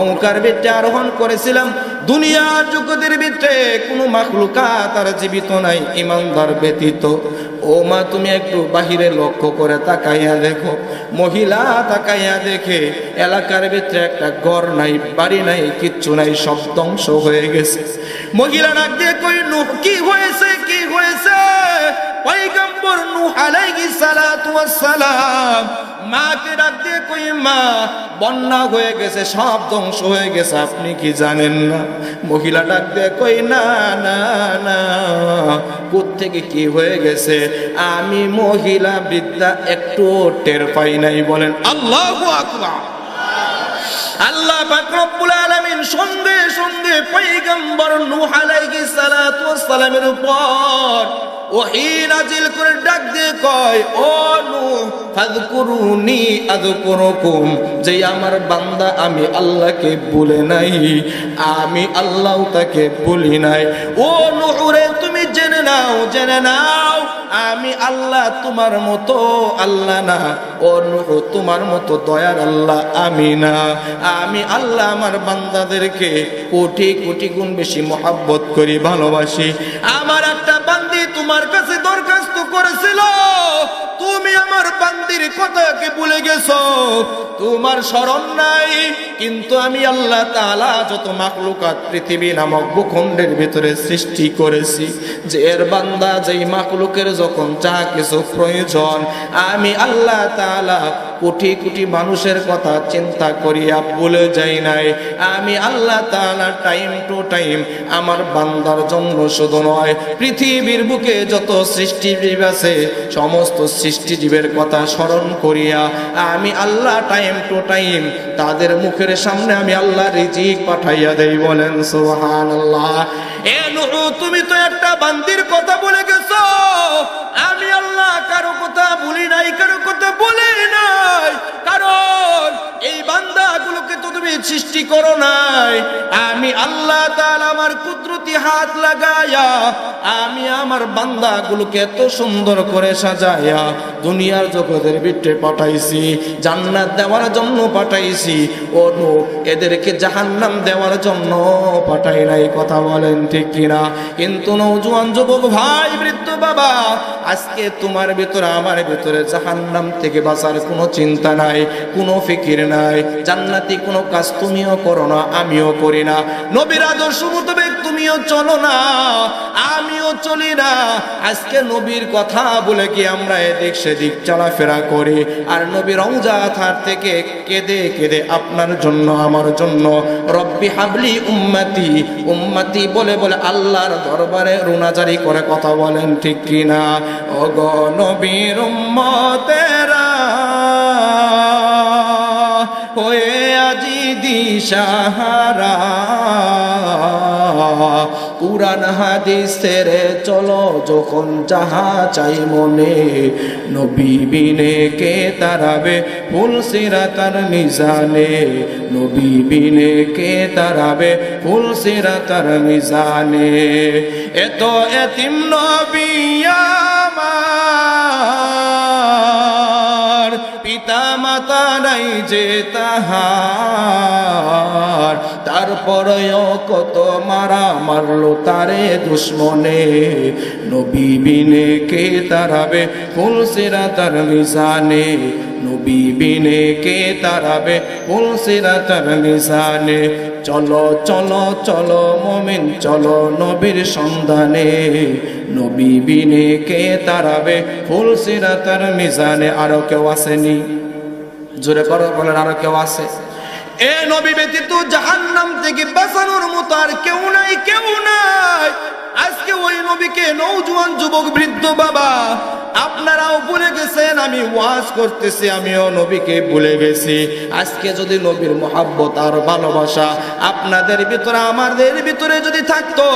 নৌকার ভিতরে আরোহণ করেছিলাম। দুনিয়ার জগতের ভিতরে কোনো মাখলুকাত আর জীবিত নাই, ইমানদার ব্যতীত। ও মা, তুমি একটু বাহিরে লক্ষ্য করে তাকাইয়া দেখো। মহিলা তাকাইয়া দেখে এলাকার ভিতরে একটা ঘর নাই, বাড়ি নাই, কিচ্ছু নাই, সব ধ্বংস হয়ে গেছে। মহিলা ডাক দিয়ে কই সালাম মাকে ডাক দিয়ে কই, মা, বন্যা হয়ে গেছে, সব ধ্বংস হয়ে গেছে, আপনি কি জানেন না? মহিলা ডাক দিয়ে কই, না না না থেকে কি হয়ে গেছে? আমি মহিলা বিদ্যা একটু টের পাই নাই, বলেন, আল্লাহ আকবার। আল্লাহ রব্বুল আলামিন সঙ্গে সঙ্গে পয়গম্বর নূহ আলাইহিস সালাতু ওয়াস সালামের উপর করে ডাক দিয়ে কয় আমার বান্দা আমি আল্লাহকে ভুলে নাই, আমি আল্লাহ তাকে ভুলি নাই। ও নূহ রে, তুমি জেনে নাও জেনে নাও, আমি আল্লাহ তোমার মতো আল্লাহ না। ও তোমার মতো দয়ার আল্লাহ আমি না। আমি আল্লাহ আমার বান্দাদেরকে কোটি কোটি গুণ বেশি মহাব্বত করি, ভালোবাসি। আমার একটা তোমার কাছে দরখাস্ত করেছিল। তুমি আমার বান্দির কথাকে ভুলে গেছো। তোমার স্মরণ নাই, কিন্তু আমি আল্লাহ তালা যত মাকলুকাত পৃথিবী নামক ভূখণ্ডের ভিতরে সৃষ্টি করেছি, যে এর বান্দা যেই মাকলুকের যখন যা কিছু প্রয়োজন, আমি আল্লাহ তাআলা কোটি কোটি মানুষের কথা চিন্তা করিয়া ভুলে যাই নাই। আমি আল্লাহ তাআলা টাইম টু টাইম আমার বান্দার জন্য শুধু নয়, পৃথিবীর বুকে যত সৃষ্টিজীব আছে, সমস্ত সৃষ্টিজীবের কথা স্মরণ করিয়া আমি আল্লাহ টাইম টু টাইম তাদের মুখের সামনে আমি আল্লাহ রিজিক পাঠাইয়া দেই, বলেন সুবহানাল্লাহ। এ তুমি তো একটা বান্দির কথা বলে গেছো। আল্লাহ তাআলা আমার কুদরতি হাত লাগায়া, আমি আমার বান্দাগুলোকে এত সুন্দর করে সাজায়া দুনিয়ার জগতের ভিতরে পাঠাইছি, জান্নাত দেওয়ার জন্য পাঠাইছি। ও এদেরকে জাহান্নাম দেওয়ার জন্য পাঠাই নাই, কথা বলেন ঠিক কিনা? কিন্তু নৌজওয়ান যুবক ভাই, বৃদ্ধ বাবা, আজকে তোমার ভিতরে, আমার ভিতরে জাহান্নাম থেকে বাঁচার কোনো চিন্তা নাই, কোনো ফিকির নাই। জান্নাতি কোনো কাজ তুমিও করো না, আমিও করি না। নবীর আদর্শ মোতাবেক তুমিও চলো না, আমিও চলি না। আজকে নবীর কথা বলে কি আমরা এদিক সেদিক চলাফেরা করি? আর নবীর রংজাথার থেকে কেঁদে কেঁদে আপনার জন্য, আমার জন্য, রব্বি হাবলি উম্মাতি, উম্মতি বলে বলে আল্লাহর দরবারে রুনাজারি করে কথা বলেন, ঠিক কিনা? অগ নবীর উম্মতেরা, হয়ে দিশাহারা কুরআন হাদিসের চলো, যখন যাহা চাই মনে। নবী বিনে কে তারাবে ফুল সিরাতার মিজানে? নবী বিনে কে তারাবে ফুল সিরাতার মিজানে? এত এতিম নবী আমার। যে তাহার। তারপরেও কত মারা মারলো তারে দুশ্মনে। নবী বিনে কে তারাবে ফুল সিরা তার মিজানে? নবী বিনে কে তারাবে ফুল সিরা তার মিজানে? চলো চলো চলো মমিন, চলো নবীর সন্ধানে। নবী বিনে কে তারাবে ফুল তার মিজানে? আরও কেউ আসেনি? জোরে করো বলেন আরও কেউ আছে? এ নবী ব্যতীত জাহান্নাম থেকে বাঁচানোর মতো আর কেউ নাই কেউ নাই। আজকে ওই নবীকে নৌজওয়ান যুবক বৃদ্ধ বাবা, আপনারাও ভুলে গেছেন, আমি ওয়াজ করতেছি, আমিও নবীকে ভুলে গেছি। আজকে যদি নবীর মহাব্বত আর ভালোবাসা আপনাদের ভিতরে, আমাদের ভিতরে যদি থাকতো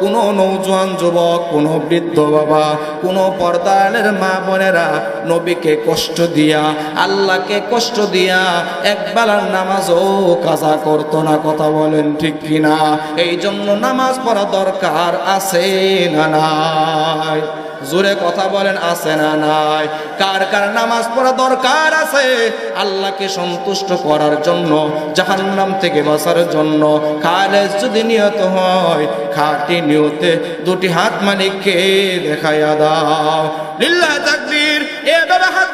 কোনো নৌজোয়ান যুবক, কোনো বৃদ্ধ বাবা, কোনো পর্দালের মা বোনেরা নবীকে কষ্ট দিয়া, আল্লাহকে কষ্ট দিয়া একবেলার নামাজও কাজা করত না, কথা বলেন ঠিক কিনা? এই জন্য নামাজ পড়া দরকার আছে না নাই? জোরে কথা বলেন, আছে না নাই? কার কার নামাজ পড়া দরকার আছে? আল্লাহকে সন্তুষ্ট করার জন্য, জাহান্নাম থেকে বাঁচার জন্য। খালেজ যদি নিহত হয়, খাটি নিয়তে দুটি হাত মালিককে দেখায় দাও। লিল্লাহ তাকবীর, এভাবে হাত